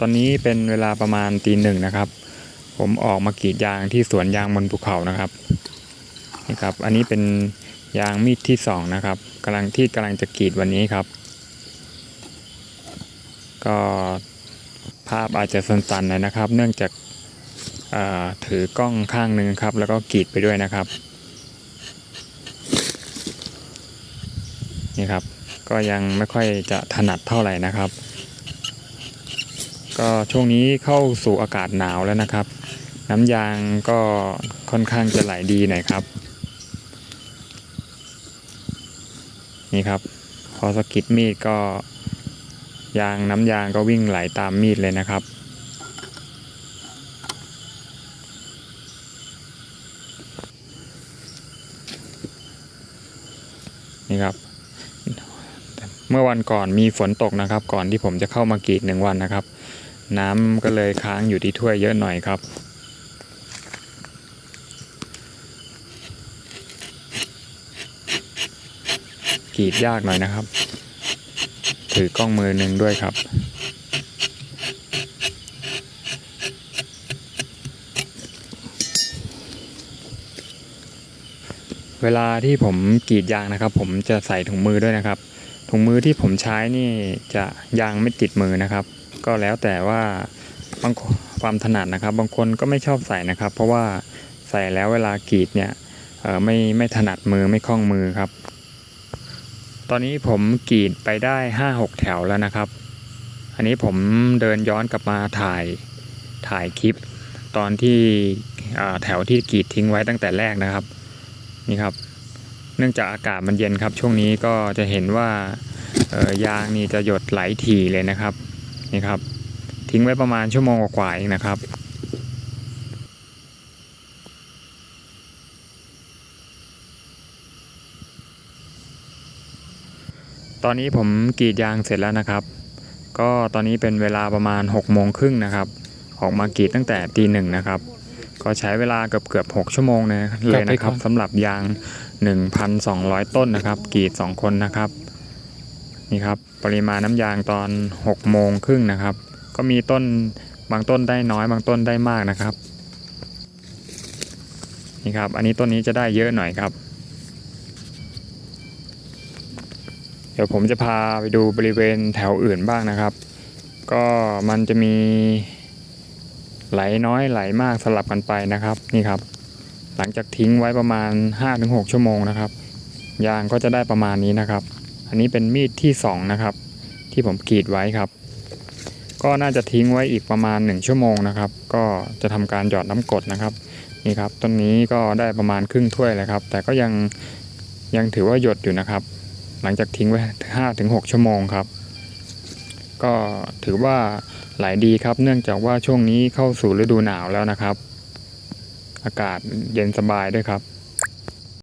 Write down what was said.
ตอนนี้เป็นเวลาประมาณตีหนึ่งนะครับ ผมออกมากรีดยางที่สวนยางบนภูเขานะครับนี่ครับ อันนี้เป็นยางมีดที่สองนะครับกำลังที่กำลังจะกรีดวันนี้ครับ ก็ภาพอาจจะสั้นๆหน่อยนะครับ เนื่องจากาถือกล้องข้างหนึ่งครับ แล้วก็กรีดไปด้วยนะครับนี่ครับ ก็ยังไม่ค่อยจะถนัดเท่าไหร่นะครับ ก็ช่วงนี้เข้าสู่อากาศหนาวแล้วนะครับ น้ำยางก็ค่อนข้างจะไหลดีหน่อยครับ นี่ครับ พอสกิดมีดก็ ยางน้ำยางก็วิ่งไหลตามมีดเลยนะครับนี่ครับเมื่อวันก่อนมีฝนตกนะครับ ก่อนที่ผมจะเข้ามากรีดหนึ่งวันนะครับ น้ำก็เลยค้างอยู่ที่ถ้วยเยอะหน่อยครับ กรีดยากหน่อยนะครับ ถือกล้องมือหนึ่งด้วยครับ เวลาที่ผมกรีดยางนะครับ ผมจะใส่ถุงมือด้วยนะครับ ถุงมือที่ผมใช้นี่จะยางไม่ติดมือนะครับ ก็แล้วแต่ว่าบางความถนัดนะครับ บางคนก็ไม่ชอบใส่นะครับ เพราะว่าใส่แล้วเวลากรีดเนี่ยไม่ไม่ถนัดมือไม่คล่องมือครับ ตอนนี้ผมกรีดไปได้ห้าหกแถวแล้วนะครับ อันนี้ผมเดินย้อนกลับมาถ่ายถ่ายคลิป ตอนที่แถวที่กรีดทิ้งไว้ตั้งแต่แรกนะครับนี่ครับ เนื่องจากอากาศมันเย็นครับ ช่วงนี้ก็จะเห็นว่ายางนี่จะหยดไหลถี่เลยนะครับ นี่ครับ ทิ้งไว้ประมาณชั่วโมงกว่าๆเองนะครับ ตอนนี้ผมกรีดยางเสร็จแล้วนะครับ ก็ตอนนี้เป็นเวลาประมาณ6กโมงครึ่งนะครับ ออกมากรีดตั้งแต่ตีหนึ่งนะครับ ก็ใช้เวลาเกือบเกือบหกชั่วโมงเลยเลยนะครับสำหรับยาง 1,200 ต้นนะครับกรีด2คนนะครับ นี่ครับปริมาณน้ำยางตอน6โมงครึ่งนะครับ ก็มีต้นบางต้นได้น้อยบางต้นได้มากนะครับนี่ครับ อันนี้ต้นนี้จะได้เยอะหน่อยครับ เดี๋ยวผมจะพาไปดูบริเวณแถวอื่นบ้างนะครับ ก็มันจะมีไหลน้อยไหลมากสลับกันไปนะครับนี่ครับ หลังจากทิ้งไว้ประมาณ 5-6 ชั่วโมงนะครับ ยางก็จะได้ประมาณนี้นะครับ อันนี้เป็นมีดที่2นะครับ ที่ผมกรีดไว้ครับ ก็น่าจะทิ้งไว้อีกประมาณ 1 ชั่วโมงนะครับ ก็จะทำการหยอดน้ำกรดนะครับนี่ครับต้นนี้ก็ได้ประมาณครึ่งถ้วยเลยครับ แต่ก็ยังยังถือว่าหยดอยู่นะครับ หลังจากทิ้งไว้5-6ชั่วโมงครับ ก็ถือว่าไหลดีครับ เนื่องจากว่าช่วงนี้เข้าสู่ฤดูหนาวแล้วนะครับ อากาศเย็นสบายด้วยครับ